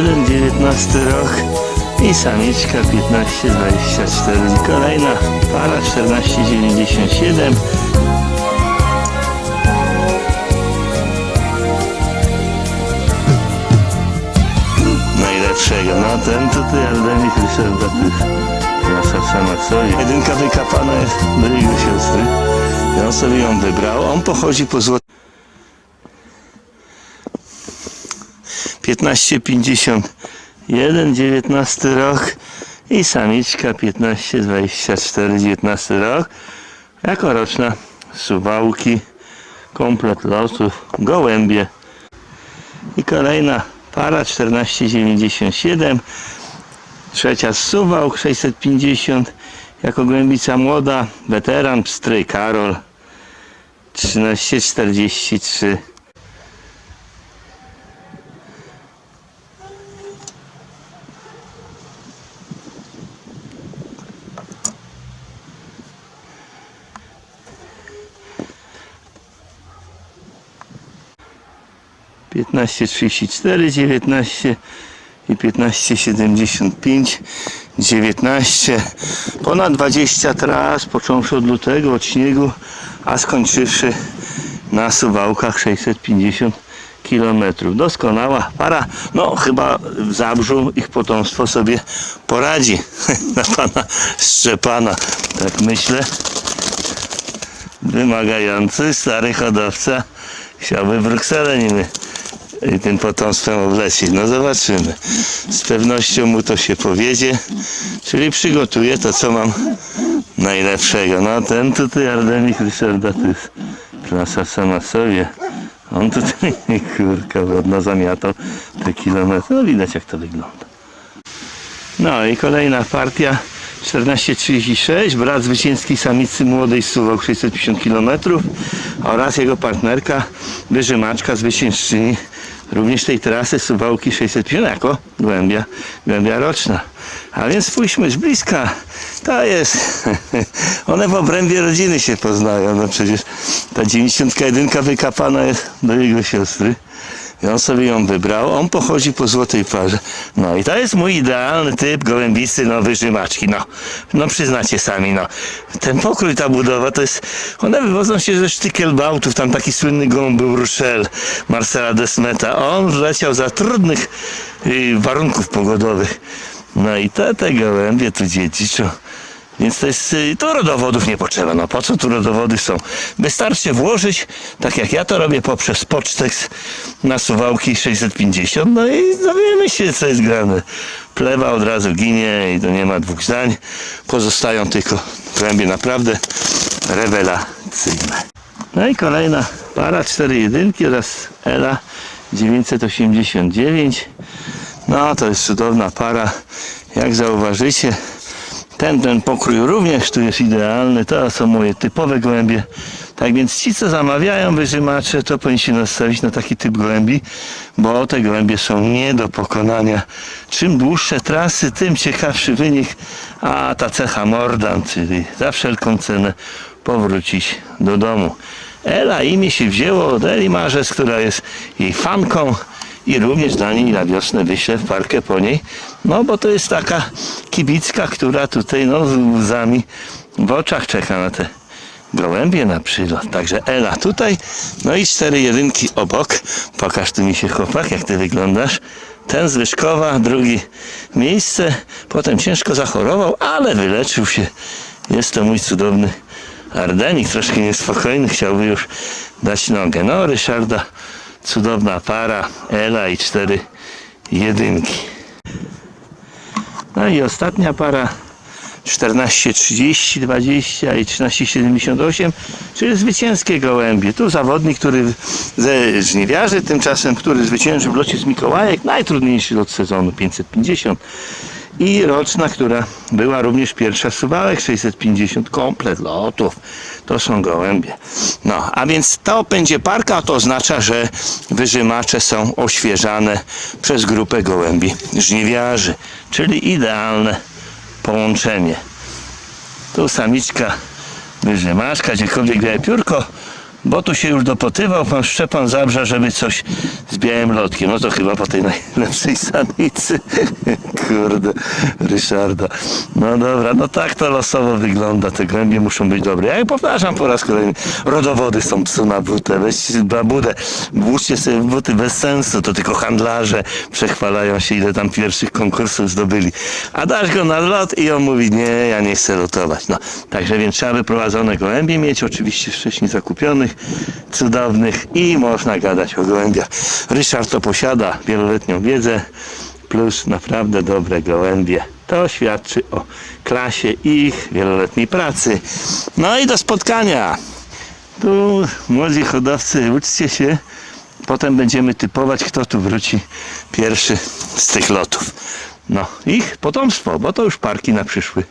19 rok i samiczka 15-24 i kolejna para 14,97 najlepszego. No ten tutaj to jest nasza sama sobie. Jedynka wykapana jest do jego siostry. On sobie ją wybrał. On pochodzi po złotym. 15,51, 19 rok i samiczka 15,24, 19 rok. Jako roczna suwałki, komplet losów, gołębie. I kolejna para 14,97. Trzecia z Suwałk 650. Jako głębica młoda, weteran, pstry Karol 13,43. Piętnaście trzydzieści cztery, dziewiętnaście i piętnaście siedemdziesiąt pięć, dziewiętnaście, ponad dwadzieścia tras, począwszy od lutego, od śniegu, a skończywszy na Suwałkach 650 kilometrów. Doskonała para, no chyba w Zabrzu ich potomstwo sobie poradzi na pana Szczepana, tak myślę. Wymagający stary hodowca chciałby Brukselę nimi y, tym potomstwem oblecieć. No zobaczymy. Z pewnością mu to się powiedzie. Czyli przygotuję to, co mam najlepszego. No ten tutaj Ardenik Ryszarda to jest klasa sama sobie. On tutaj kurka wodna zamiatał te kilometry. No widać jak to wygląda. No i kolejna partia 1436, brat zwycięskiej samicy młodej Suwałk 650 km oraz jego partnerka wyżymaczka zwyciężczyni również tej trasy Suwałki 650 jako głębia, głębia roczna. A więc spójrzmy z bliska. To jest. One w obrębie rodziny się poznają. No przecież ta 91 wykapana jest do jego siostry. I on sobie ją wybrał. On pochodzi po złotej parze. No i to jest mój idealny typ gołębisty, no wyżymaczki. No, no przyznacie sami, no. Ten pokrój, ta budowa, to jest... One wywodzą się ze Sztykelbautów. Tam taki słynny gołąb był Rochelle, Marcela Desmeta. On wleciał za trudnych y, warunków pogodowych. No i te, te gołębie tu dziedziczą. Więc to jest, y, tu rodowodów nie potrzeba. No po co tu rodowody są? Wystarczy włożyć, tak jak ja to robię poprzez Pocztex na suwałki 650, no i dowiemy się co jest grane. Plewa od razu ginie i to nie ma dwóch zdań. Pozostają tylko głębie naprawdę rewelacyjne. No i kolejna para 4 jedynki oraz Ela 989. No to jest cudowna para. Jak zauważycie, ten, ten pokrój również tu jest idealny. To są moje typowe gołębie. Tak więc ci, co zamawiają wyżymacze, to powinni się nastawić na taki typ gołębi, bo te gołębie są nie do pokonania. Czym dłuższe trasy, tym ciekawszy wynik, a ta cecha mordant, czyli za wszelką cenę powrócić do domu. Ela imię się wzięło od Eli Marzec, która jest jej fanką i również dla niej na wiosnę wyślę w parkę po niej, no bo to jest taka kibicka, która tutaj no z łzami w oczach czeka na te gołębie na przylot. Także Ela tutaj, no i cztery jedynki obok. Pokaż tu mi się chłopak, jak ty wyglądasz. Ten z Wyszkowa, drugi miejsce. Potem ciężko zachorował, ale wyleczył się. Jest to mój cudowny Ardenik, troszkę niespokojny, chciałby już dać nogę. No, Ryszarda, cudowna para, Ela i cztery jedynki. No i ostatnia para 14,30, 20 i 13,78, czyli zwycięskie gołębie. Tu zawodnik, który ze żniwiarzy tymczasem, który zwyciężył w locie z Mikołajek, najtrudniejszy lot sezonu 550 i roczna, która była również pierwsza suwałek 650 komplet lotów. To są gołębie. No, a więc to będzie parka, to oznacza, że wyżymacze są oświeżane przez grupę gołębi żniwiarzy, czyli idealne połączenie. Tu samiczka wyżymaszka, gdziekolwiek białe piórko Bo tu się już dopytywał pan Szczepan Zabrza, żeby coś z białym lotkiem. No to chyba po tej najlepszej samicy. Kurde, Ryszarda. No dobra, no tak to losowo wygląda. Te głębie muszą być dobre. Ja powtarzam po raz kolejny. Rodowody są psu na butę. Weźcie na budę. Włóżcie sobie buty bez sensu. To tylko handlarze przechwalają się, ile tam pierwszych konkursów zdobyli. A dasz go na lot i on mówi, nie, ja nie chcę lotować. No, także więc trzeba wyprowadzone gołębie mieć, oczywiście wcześniej zakupionych, cudownych i można gadać o gołębiach. Ryszard to posiada wieloletnią wiedzę, plus naprawdę dobre gołębie. To świadczy o klasie ich wieloletniej pracy. No i do spotkania. Tu młodzi hodowcy, uczcie się. Potem będziemy typować, kto tu wróci pierwszy z tych lotów. No, ich potomstwo, bo to już parki na przyszły